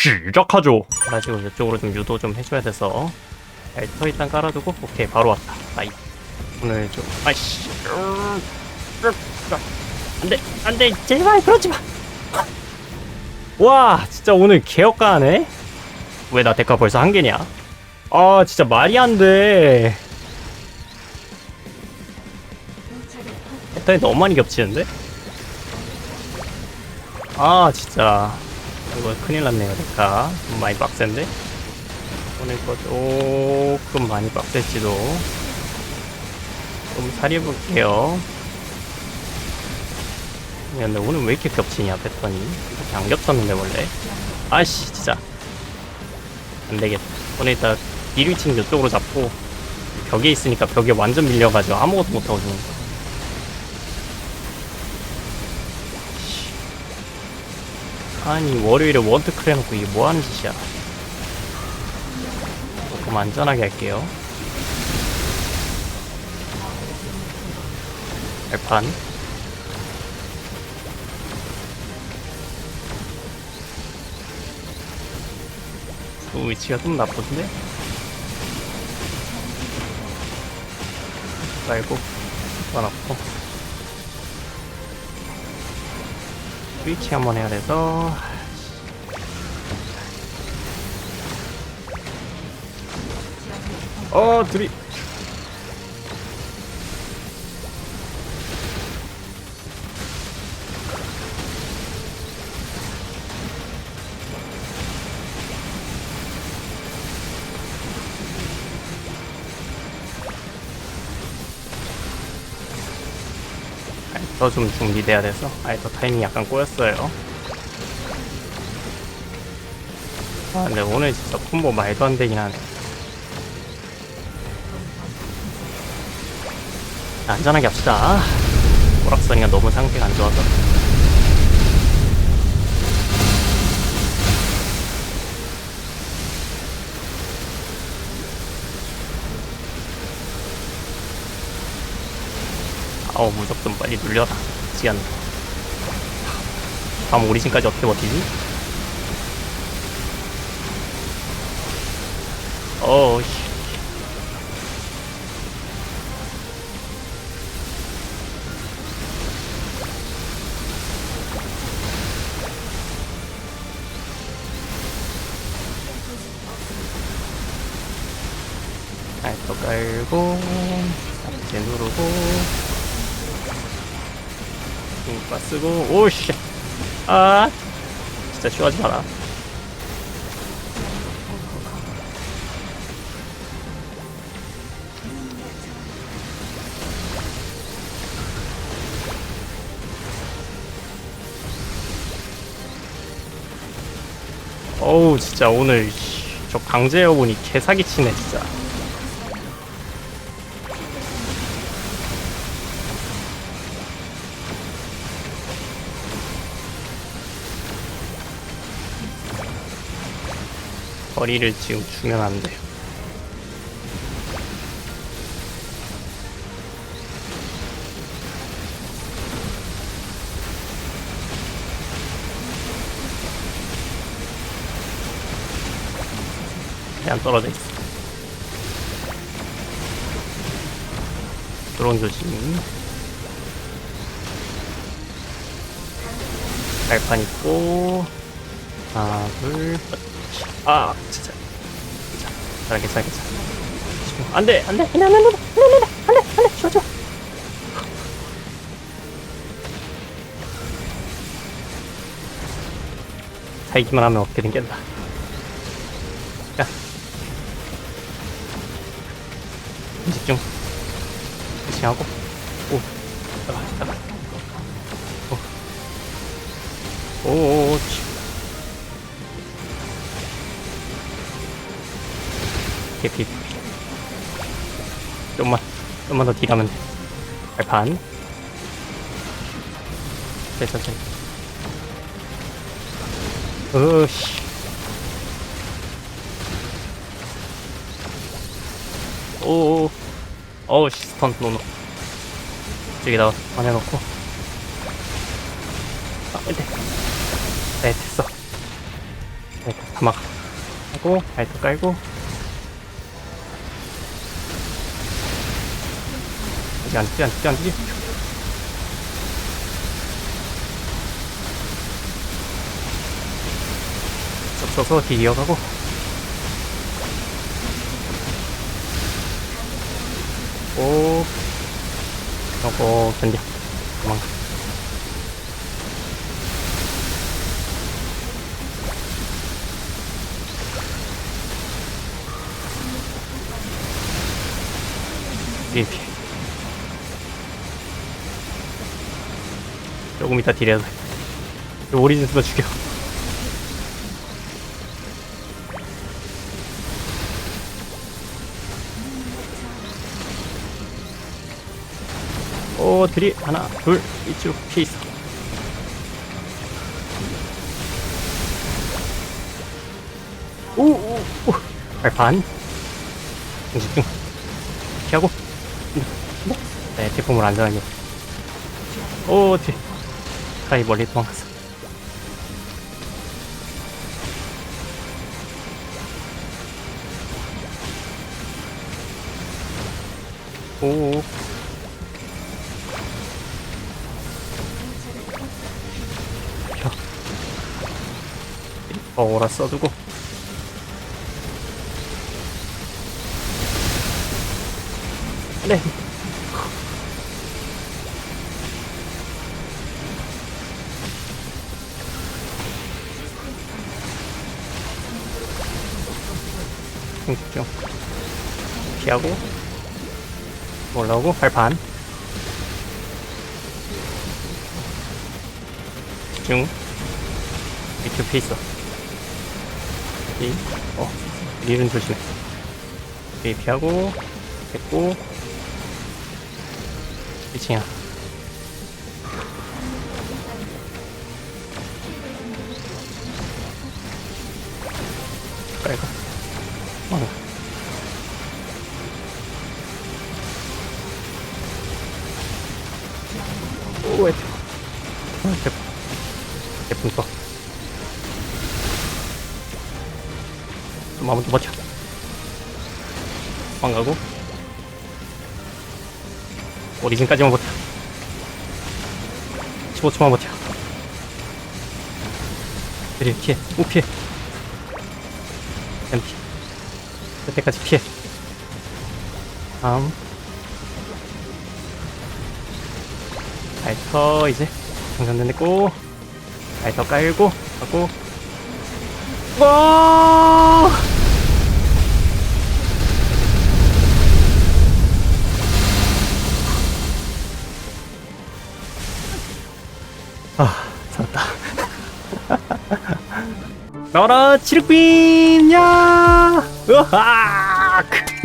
시작하죠. 나 지금 이쪽으로 좀 유도 좀 해줘야 돼서 엘터 일단 깔아두고 오케이 바로 왔다. 나이 오늘 좀 아이씨 안돼 안돼 제발 그러지 마. 와 진짜 오늘 개혁가하네. 왜나 데카 벌써 한 개냐? 아 진짜 말이 안 돼. 패턴이 너무 많이 겹치는데? 아 진짜 이거 큰일 났네요. 데카 좀 많이 빡센데? 오늘 거 조금 많이 빡셀지도. 좀 살려볼게요. 야, 근데 오늘 왜 이렇게 겹치냐 패턴이. 이렇게 안 겹쳤는데 원래. 아씨 진짜. 안 되겠다. 오늘 일단 딜 위치는 이쪽으로 잡고 벽에 있으니까 벽에 완전 밀려가지고 아무것도 못하고 지금 아니 월요일에 원트클 해놓고 이게 뭐하는 짓이야? 조금 안전하게 할게요. 발판. 그 위치가 좀 나쁜데? 말고 넣어놓고 스위치 한번 해야 돼서. 어 둘이 더 좀 준비돼야 돼서 아예 더 타이밍 약간 꼬였어요. 아 근데 오늘 진짜 콤보 말도 안 되긴 하네. 안전하게 합시다. 오락선이가 너무 상태가 안 좋아서 무적 좀 빨리 눌려라 지안. 다음 오리진까지 어떻게 버티지? 어우 씨. 알또 깔고 이제 누르고 중과 쓰고 오씨. 아 진짜 쉬워하지 마라. 어우 진짜 오늘 씨, 저 강제 여보니 개사기 치네 진짜 거리를 지금 주면 안 돼요. 그냥 떨어져 있어. 드론 조심. 발판 있고 하나 둘 아, 진짜. 자, 괜찮아, 괜찮아. 안 돼, 안 돼, 안 돼, 안 돼, 안 돼, 안 돼, 안 돼, 안 돼, 안 돼, 쉬어, 쉬어. 살기만 하면 어떻게든 깬다. 야. 집중. 집중하고. 오. 잠깐, 잠깐. 오. 오, 오, 개피 좀만 좀만 더 딜하면 돼. 발판 네, 천천히 으씨. 오오 어우 씨 스턴 노노 저기다가 안해놓고. 아 네. 네 됐어. 일단 가막 하고 발도 깔고 아직 안 뛰지 안 뛰지 안 뛰지. 쏙 써서 뒤 이어가고. 오. 요거 견뎌 도망가 피 조금 이따 딜해야 돼 오리진 수가 죽여. 오 드리 하나 둘 이쪽 있어. 오오오. 발판 집중 피하고. 네 태풍을 안전하게 오 뒤. 카이 멀리 도망갔어 오 펴. 어라 써두고 네 집중 피하고. 올라오고 발판 집중. 밑에 페이스 이, 어, 릴은 조심해. 이 피하고 됐고. 1층이야. 깔고 어. 오, 왜? 아, 대품. 대품 써. 좀 아무도 버텨. 망가고. 오리진까지만 버텨. 15초만 버텨. 그래, 피해. 오, 피해. 엠 피해. 그때까지 피해. 다음. 알터 이제 장전 됐고 알터 깔고 하고 와! 아, 살았다. 나와라, 치르빈! 야! 으악!